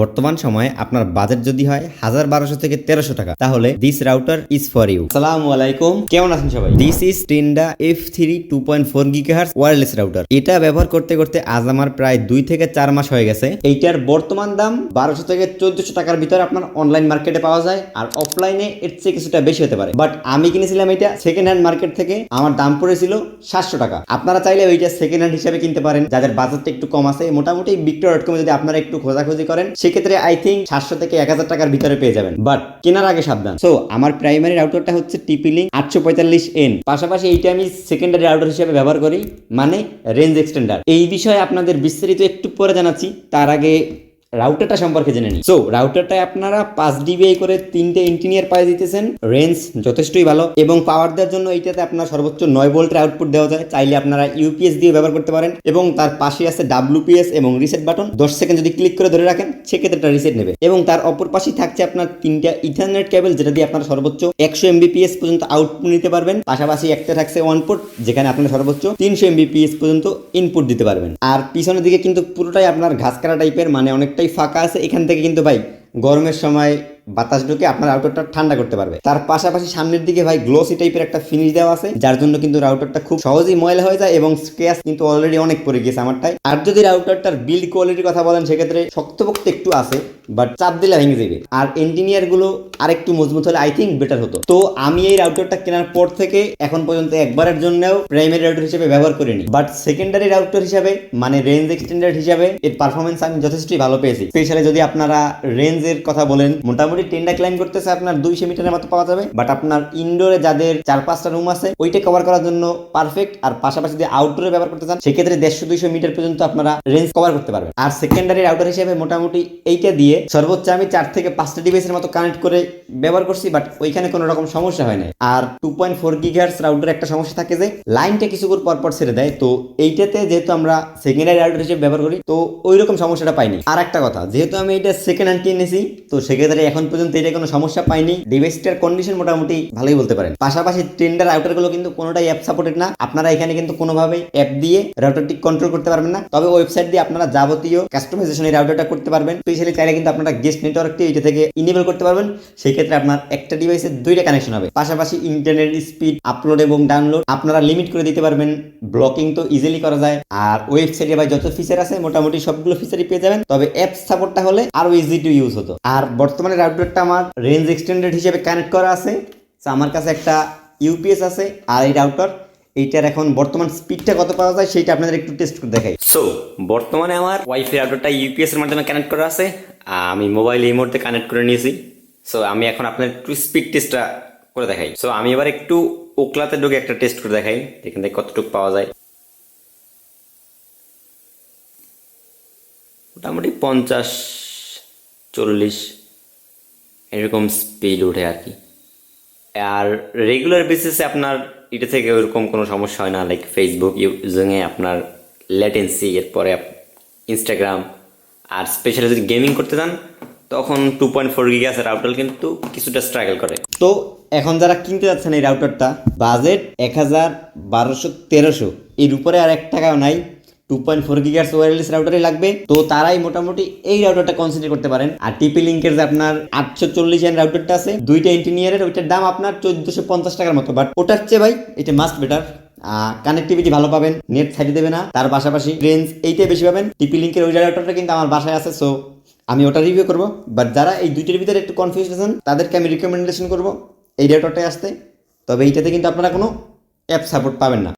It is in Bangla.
বর্তমান সময়ে আপনার বাজেট যদি হয় হাজার বারোশো থেকে তেরোশো টাকা তাহলে this router is for you সালামু আলাইকুম কেমন আছেন সবাই? This is Tenda F three two point four gigahertz wireless router এটা ব্যবহার করতে করতে আজ আমার প্রায় দুই থেকে চার মাস হয়ে গেছে। এইটার বর্তমান দাম বারোশো থেকে চোদ্দশো টাকার ভিতরে আপনার অনলাইন মার্কেটে পাওয়া যায় আর অফলাইনে এর চেয়ে কিছুটা বেশি হতে পারে। বাট আমি কিনেছিলাম এটা সেকেন্ড হ্যান্ড মার্কেট থেকে আমার দাম পড়েছিল সাতশো টাকা। আপনারা চাইলে ওইটা সেকেন্ড হ্যান্ড হিসাবে কিনতে পারেন। যাদের বাজেটটা একটু কম আছে মোটামুটি বিক্টর ডট কমে যদি আপনারা একটু খোঁজাখুঁজি করেন সেক্ষেত্রে আই থিঙ্ক সাতশো থেকে এক হাজার টাকার ভিতরে পেয়ে যাবেন। বাট কেনার আগে সাবধান। সো আমার প্রাইমারি রাউটারটা হচ্ছে টিপি লিঙ্ক আটশো পঁয়তাল্লিশ এন পাশাপাশি এইটা আমি সেকেন্ডারি রাউটার হিসেবে ব্যবহার করি মানে রেঞ্জ এক্সটেন্ডার এই বিষয়ে আপনাদের বিস্তারিত একটু পরে জানাচ্ছি। তার আগে রাউটারটা সম্পর্কে জেনে নিই। সো রাউটারটায় আপনারা পাঁচ ডিবিআই করে তিনটে ইঞ্জিনিয়ার পায়ে দিতেছেন। রেঞ্জ যথেষ্টই ভালো এবং পাওয়ার দেওয়ার জন্য এইটাতে আপনার সর্বোচ্চ নয় ভোল্টের আউটপুট দেওয়া যায়। চাইলে আপনারা ইউপিএস দিয়ে ব্যবহার করতে পারেন এবং তার পাশে আছে ডাব্লুপিএস এবং রিসেট বাটন দশ সেকেন্ড যদি ক্লিক করে ধরে রাখেন, সেক্ষেত্রে এটা রিসেট নেবে। এবং তার অপর পাশেই থাকছে আপনার তিনটা ইথারনেট কেবল যেটা দিয়ে আপনারা সর্বোচ্চ একশো এমবিপিএস পর্যন্ত আউটপুট নিতে পারবেন। পাশাপাশি একটা থাকছে ওয়ান পোর্ট যেখানে আপনারা সর্বোচ্চ তিনশো এমবিপিএস পর্যন্ত ইনপুট দিতে পারবেন। আর পিছনের দিকে কিন্তু পুরোটাই আপনার ঘাস কাটা টাইপের মানে অনেকটাই ফাঁকা আছে, এখান থেকে কিন্তু ভাই গরমের সময় বাতাস ঢুকে আপনার রাউটারটা ঠান্ডা করতে পারবে। তার পাশাপাশি সামনের দিকে ভাই গ্লোসি টাইপের একটা ফিনিশ দেওয়া আছে, যার জন্য কিন্তু রাউটারটা খুব সহজেই ময়লা হয়ে যায় এবং স্ক্র্যাচ কিন্তু অলরেডি অনেক পড়ে গিয়েছে আমারটাই আর যদি রাউটারটার বিল্ড কোয়ালিটির কথা বলেন, সেক্ষেত্রে শক্তপোক্ত একটু আছে। বাট চাপ দিলে ভেঙে যাবে। আর ইঞ্জিনিয়ারগুলো আরেকটু মজবুত হলে আই থিঙ্ক বেটার হতো। তো আমি এই রাউটারটা কেনার পর থেকে এখন পর্যন্ত একবারের জন্যও প্রাইমারি রাউটার হিসেবে ব্যবহার করিনি। বাট সেকেন্ডারি রাউটার হিসাবে মানে রেঞ্জ এক্সটেন্ডার হিসাবে, এর পারফরমেন্স আমি যথেষ্টই ভালো পেয়েছি। স্পেশালি যদি আপনারা রেঞ্জের কথা বলেন, মোটামুটি টেন্ডা ক্লাইম করতেছে, আপনার দুইশো মিটারের মতো পাওয়া যাবে। বাট আপনার ইনডোরে যাদের চার পাঁচটা রুম আছে, ওইটা কভার করার জন্য পারফেক্ট আর পাশাপাশি যদি আউটডোরে ব্যবহার করতে চান, সেক্ষেত্রে দেড়শো দুইশো মিটার পর্যন্ত আপনারা রেঞ্জ কভার করতে পারবেন। আর সেকেন্ডারি রাউটার হিসেবে মোটামুটি এইটা দিয়ে সর্বোচ্চ আমি চার থেকে পাঁচটা ডিভাইসের মতো কানেক্ট করে ব্যবহার করছি বাট ওইখানে কোনো রকম সমস্যা হয় না আর two point four gigahertz router একটা সমস্যা থাকে যে লাইনটা কিছুক্ষণ পর পর ছেড়ে দেয়, তো এইটাতে যেহেতু আমরা সেকেন্ডারি রাউটার হিসেবে ব্যবহার করি, তো ওই রকম সমস্যাটা পাইনি। আর একটা কথা, যেহেতু আমি এটা সেকেন্ড হ্যান্ড কিনেছি তো সেক্ষেত্রে এখন পর্যন্ত এটা কোনো সমস্যা পাইনি। ডিভাইসটার কন্ডিশন মোটামুটি ভালোই বলতে পারেন। পাশাপাশি টেন্ডার রাউটারগুলো কিন্তু কোনোটাই অ্যাপ সাপোর্টেড না। আপনারা এখানে কিন্তু কোনোভাবেই অ্যাপ দিয়ে রাউটারটি কন্ট্রোল করতে পারবেন না। তবে ওয়েবসাইট দিয়ে আপনারা যাবতীয় কাস্টমাইজেশন এই রাউটারটা করতে পারবেন। স্পেশালি চাইলে কিন্তু আপনারা গেস্ট নেটওয়ার্কটি এইটা থেকে ইনেবল করতে পারবেন। সেই ক্ষেত্রে আপনার একটা ডিভাইসে দুইটা কানেকশন হবে। পাশাপাশি ইন্টারনেট স্পিড আপলোড এবং ডাউনলোড আপনারা লিমিট করে দিতে পারবেন। ব্লকিং তো ইজিলি করা যায়। আর ওয়েবসাইটে ভাই যত ফিচার আছে, মোটামুটি সবগুলো ফিচারই পেয়ে যাবেন। তবে অ্যাপ সাপোর্টটা হলে আরও ইজি টু ইউজ হতো। আর বর্তমানে রাউটারটা আমার রেঞ্জ এক্সটেন্ডেড হিসেবে কানেক্ট করা আছে। তো আমার কাছে একটা ইউপিএস আছে। আর এই রাউটার এইটার এখন বর্তমান স্পিডটা কত পাওয়া যায় সেটা আপনাদের একটু টেস্ট করে দেখাই। সো বর্তমানে আমার ওয়াইফাই রাউটারটা ইউপিএস এর মাধ্যমে কানেক্ট করা আছে। আমি মোবাইল এই মুহূর্তে কানেক্ট করে নিয়েছি। সো আমি এখন আপনার একটু স্পিড টেস্টটা করে দেখাই। সো আমি এবার একটু ওকলাতে ঢুকে একটা টেস্ট করে দেখাই। এখান থেকে কতটুকু পাওয়া যায়। মোটামুটি পঞ্চাশ, চল্লিশ, এরকম স্পিড উঠে আর কি। আর রেগুলার বেসিসে আপনার এটা থেকে ওরকম কোনো সমস্যা হয় না লাইক ফেসবুক ইউজিংয়ে আপনার ল্যাটেন্সি এরপরে ইনস্টাগ্রাম আর স্পেশালি যদি গেমিং করতে চান, তখন টু পয়েন্ট ফোর গিগাস রাউটার কিন্তু কিছুটা স্ট্রাগল করে। তো এখন যারা কিনতে যাচ্ছেন এই রাউটারটা বাজেট এক হাজার বারোশো তেরোশো, এর উপরে আর এক টাকাও নাই। Two point four gigahertz wireless রাউটারই লাগবে। তো তারাই মোটামুটি এই রাউটারটা কনসিডার করতে পারেন। আর টিপি লিঙ্কের যে আপনার আটশো চল্লিশ এন রাউটারটা আছে, দুইটা ইঞ্জিনিয়ারের ওইটার দাম আপনার চোদ্দশো পঞ্চাশ টাকার মতো। বাট ওটার চেয়ে ভাই, এটা মাস্ট বেটার কানেক্টিভিটি ভালো পাবেন নেট সাইডে দেবে না। তার পাশাপাশি রেঞ্জ এইটাই বেশি পাবেন। টিপি লিঙ্কের ওই রাউটারটা কিন্তু আমার বাসায় আছে সো আমি ওটা রিভিউ করব। বাট যারা এই দুইটার ভিতরে একটু কনফিউজ আছেন, তাদেরকে আমি রিকমেন্ডেশন করব এই রাউটারটায় আসতে। তবে এইটাতে কিন্তু আপনারা কোনো অ্যাপ সাপোর্ট পাবেন না।